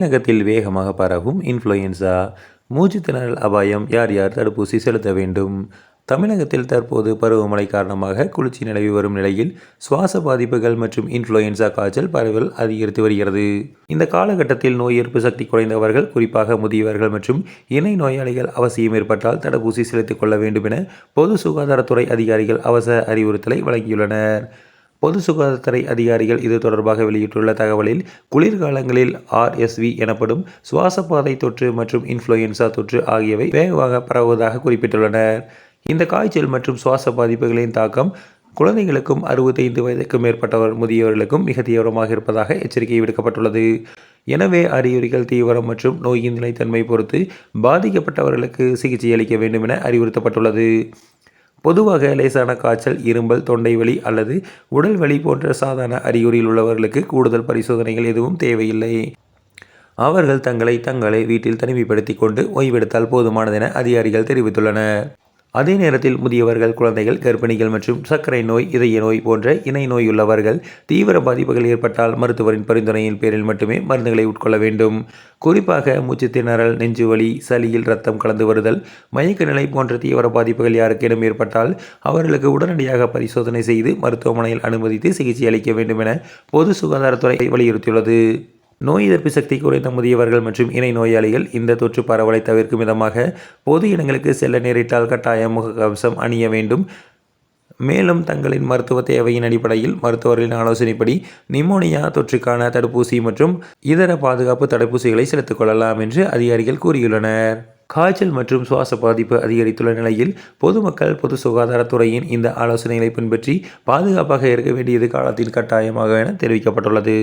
தமிழகத்தில் வேகமாக பரவும் இன்ஃப்ளூயன்சா மூச்சுத்திணறல் அபாயம் யார் யார் தடுப்பூசி செலுத்த வேண்டும்? தமிழகத்தில் தற்போது பருவமழை காரணமாக குளிர்ச்சி நிலவி வரும் நிலையில் சுவாச பாதிப்புகள் மற்றும் இன்ஃப்ளூயன்சா காய்ச்சல் பரவல் அதிகரித்து வருகிறது. இந்த காலகட்டத்தில் நோய் எதிர்ப்பு சக்தி குறைந்தவர்கள் குறிப்பாக முதியவர்கள் மற்றும் இணை நோயாளிகள் அவசியம் ஏற்பட்டால் தடுப்பூசி செலுத்திக் கொள்ள வேண்டும் என பொது சுகாதாரத்துறை அதிகாரிகள் அவசர அறிவுறுத்தலை வழங்கியுள்ளனர். பொது சுகாதாரத்துறை அதிகாரிகள் இது தொடர்பாக வெளியிட்டுள்ள தகவலில் குளிர்காலங்களில் ஆர்எஸ்வி எனப்படும் சுவாசப்பாதை தொற்று மற்றும் இன்ஃப்ளூயன்சா தொற்று ஆகியவை வேகமாக பரவுவதாக குறிப்பிட்டுள்ளனர். இந்த காய்ச்சல் மற்றும் சுவாச பாதிப்புகளின் தாக்கம் குழந்தைகளுக்கும் அறுபத்தைந்து வயதுக்கும் மேற்பட்டவர் முதியவர்களுக்கும் மிக தீவிரமாக இருப்பதாக எச்சரிக்கை விடுக்கப்பட்டுள்ளது. எனவே அறிகுறிகள் தீவிரம் மற்றும் நோயின் நிலைத்தன்மை பொறுத்து பாதிக்கப்பட்டவர்களுக்கு சிகிச்சை அளிக்க வேண்டும் என அறிவுறுத்தப்பட்டுள்ளது. பொதுவாக லேசான காய்ச்சல் இரும்பல் தொண்டை வலி அல்லது உடல் வலி போன்ற சாதாரண அறிகுறியில் உள்ளவர்களுக்கு கூடுதல் பரிசோதனைகள் எதுவும் தேவையில்லை. அவர்கள் தங்களை தங்களை வீட்டில் தனிமைப்படுத்தி கொண்டு ஓய்வெடுத்தால் போதுமானதென அதிகாரிகள் தெரிவித்துள்ளனர். அதே நேரத்தில் முதியவர்கள் குழந்தைகள் கர்ப்பிணிகள் மற்றும் சர்க்கரை நோய் இதய நோய் போன்ற இணை நோய் உள்ளவர்கள் தீவிர பாதிப்புகள் ஏற்பட்டால் மருத்துவரின் பரிந்துரையின் பேரில் மட்டுமே மருந்துகளை உட்கொள்ள வேண்டும். குறிப்பாக மூச்சு திணறல் நெஞ்சுவலி சளியில் ரத்தம் கலந்து வருதல் மயக்க நிலை போன்ற தீவிர பாதிப்புகள் யாருக்கேனும் ஏற்பட்டால் அவர்களுக்கு உடனடியாக பரிசோதனை செய்து மருத்துவமனையில் அனுமதித்து சிகிச்சை அளிக்க வேண்டும் என பொது சுகாதாரத்துறை வலியுறுத்தியுள்ளது. நோய் எதிர்ப்பு சக்தி குறைந்த முதியவர்கள் மற்றும் இணை நோயாளிகள் இந்த தொற்று பரவலை தவிர்க்கும் விதமாக பொது இடங்களுக்கு செல்ல நேரிட்டால் கட்டாயம் முகக்கவசம் அணிய வேண்டும். மேலும் தங்களின் மருத்துவ தேவையின் அடிப்படையில் மருத்துவர்களின் ஆலோசனைப்படி நிமோனியா தொற்றுக்கான தடுப்பூசி மற்றும் இதர பாதுகாப்பு தடுப்பூசிகளை செலுத்திக் கொள்ளலாம் என்று அதிகாரிகள் கூறியுள்ளனர். காய்ச்சல் மற்றும் சுவாச பாதிப்பு அதிகரித்துள்ள நிலையில் பொதுமக்கள் பொது சுகாதாரத்துறையின் இந்த ஆலோசனைகளை பின்பற்றி பாதுகாப்பாக இருக்க வேண்டியது காலத்தின் கட்டாயமாக என தெரிவிக்கப்பட்டுள்ளது.